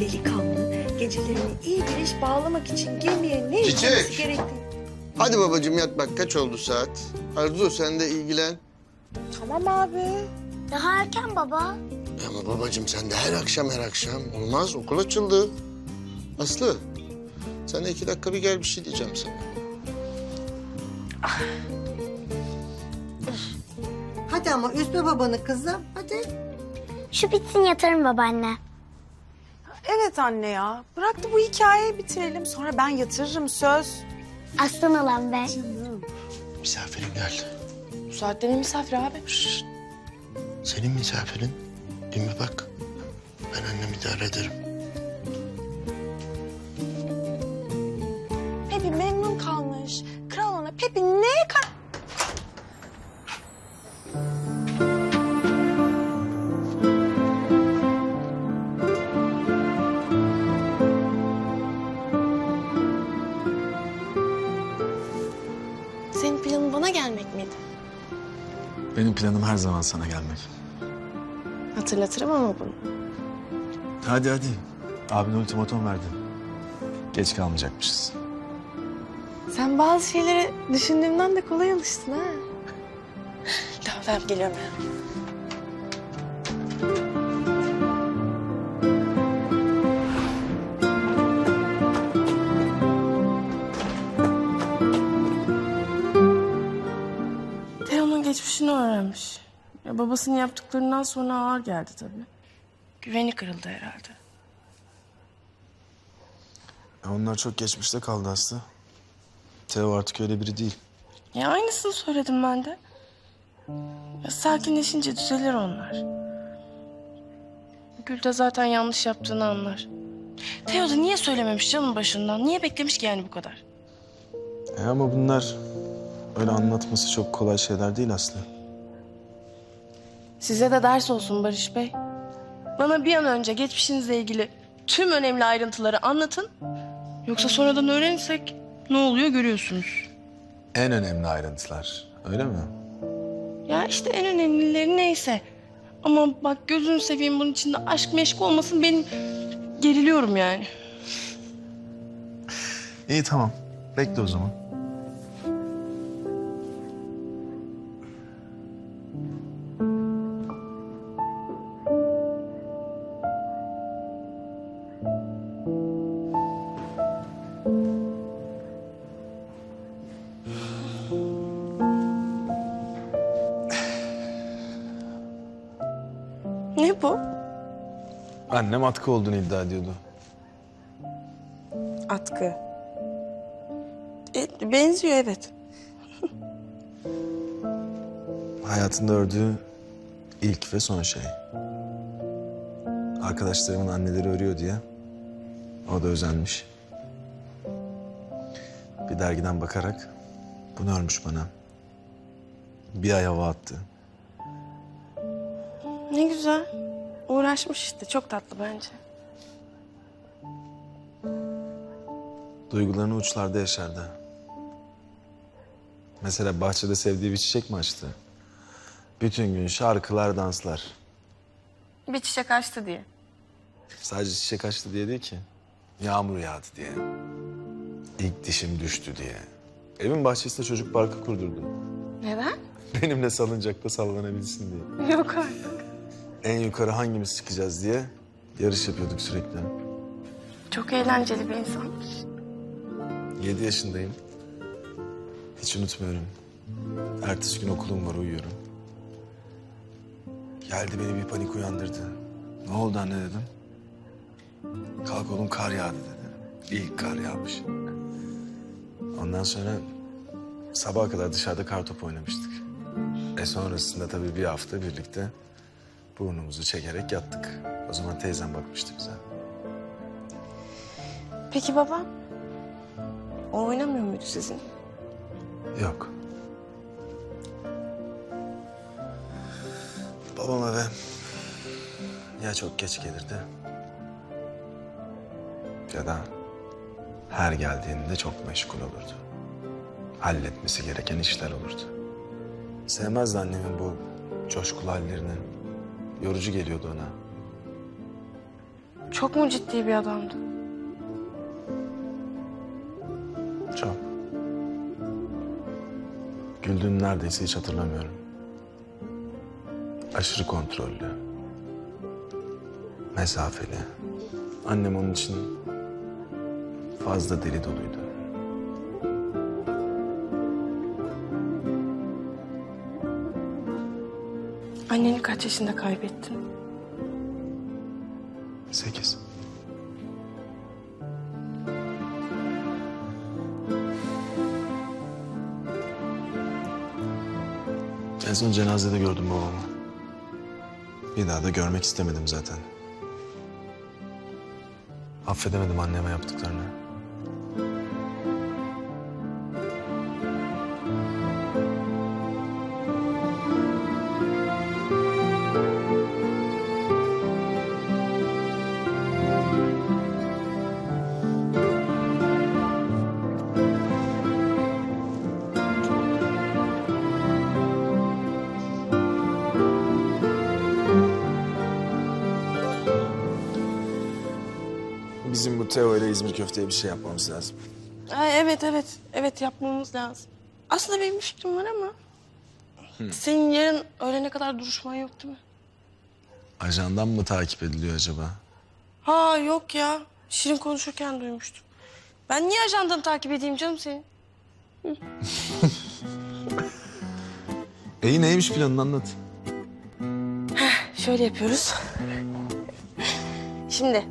delikanlı gecelerini iyi bir iş bağlamak için gemiye ne Çiçek! yüklemesi gerektiğini... Hadi babacığım yat bak kaç oldu saat. Arzu sen de ilgilen. Tamam abi. Daha erken baba. Ama babacığım sen de her akşam her akşam. Olmaz okul açıldı. Aslı sen de iki dakika bir gel bir şey diyeceğim sana. Hadi ama üzme babanı kızım. Hadi. Şu bitsin yatarım babaanne. Evet anne ya. Bırak da bu hikayeyi bitirelim. Sonra ben yatırırım söz. Aslan olan be. Misafirin geldi. Bu saatte ne misafir abi? Şşt. Senin misafirin. Değil mi bak? Ben annemi idare ederim. Bana gelmek miydi? Benim planım her zaman sana gelmek. Hatırlatırım ama bunu. Hadi hadi. Abin ultimatom verdi. Geç kalmayacakmışız. Sen bazı şeylere düşündüğümden de kolay alıştın ha. tamam tamam geliyorum ya. Öğrenmiş. Ya babasının yaptıklarından sonra ağır geldi tabii. Güveni kırıldı herhalde. Ya onlar çok geçmişte kaldı Aslı. Teo artık öyle biri değil. Ya aynısını söyledim ben de. Ya sakinleşince düzelir onlar. Gül de zaten yanlış yaptığını anlar. Teo da niye söylememiş canım başından? Niye beklemiş ki yani bu kadar? E ama bunlar öyle anlatması çok kolay şeyler değil Aslı. Size de ders olsun Barış Bey. Bana bir an önce geçmişinizle ilgili tüm önemli ayrıntıları anlatın. Yoksa sonradan öğrenirsek ne oluyor görüyorsunuz. En önemli ayrıntılar. Öyle mi? Ya işte en önemlileri neyse. Ama bak gözünü seveyim bunun içinde aşk meşk olmasın benim geriliyorum yani. İyi tamam. Bekle o zaman. Ne bu? Annem atkı olduğunu iddia ediyordu. Atkı. E, benziyor evet. Hayatında ördüğü ilk ve son şey. Arkadaşlarımın anneleri örüyor diye. O da özenmiş. Bir dergiden bakarak bunu örmüş bana. Bir ay hava attı. Ne güzel. Uğraşmış işte. Çok tatlı bence. Duygularını uçlarda yaşardı. Mesela bahçede sevdiği bir çiçek mi açtı? Bütün gün şarkılar, danslar. Bir çiçek açtı diye. Sadece çiçek açtı diye değil ki. Yağmur yağdı diye. İlk dişim düştü diye. Evin bahçesinde çocuk parkı kurdurdum. Neden? Benimle salıncakta sallanabilsin diye. Yok artık. En yukarı hangimiz çıkacağız diye yarış yapıyorduk sürekli. Çok eğlenceli bir insanmış. Yedi yaşındayım. Hiç unutmuyorum. Ertesi gün okulum var uyuyorum. Geldi beni bir panik uyandırdı. Ne oldu anne dedim. Kalk oğlum kar yağdı dedi. İlk kar yağmış. Ondan sonra sabaha kadar dışarıda kar topu oynamıştık. E sonrasında tabii bir hafta birlikte burnumuzu çekerek yattık. O zaman teyzem bakmıştı bize. Peki babam? O oynamıyor muydu sizin? Yok. Babam eve ya çok geç gelirdi ya da her geldiğinde çok meşgul olurdu. Halletmesi gereken işler olurdu. Sevmezdi annemin bu coşkulu hallerini. Yorucu geliyordu ona. Çok mu ciddi bir adamdı? Çok. Güldüğünü neredeyse hiç hatırlamıyorum. Aşırı kontrollü. Mesafeli. Annem onun için fazla deli doluydu. Anneni kaç yaşında kaybettin? Sekiz. En son cenazede gördüm babamı. Bir daha da görmek istemedim zaten. Affedemedim anneme yaptıklarını. Bizim bu Teo ile İzmir köfteye bir şey yapmamız lazım. Ay, evet evet. Evet yapmamız lazım. Aslında benim bir fikrim var ama... Senin yarın öğlene kadar duruşman yok değil mi? Ajandan mı takip ediliyor acaba? Ha yok ya. Şirin konuşurken duymuştum. Ben niye ajandanı takip edeyim canım senin? İyi neymiş planın anlat. Şöyle yapıyoruz. Şimdi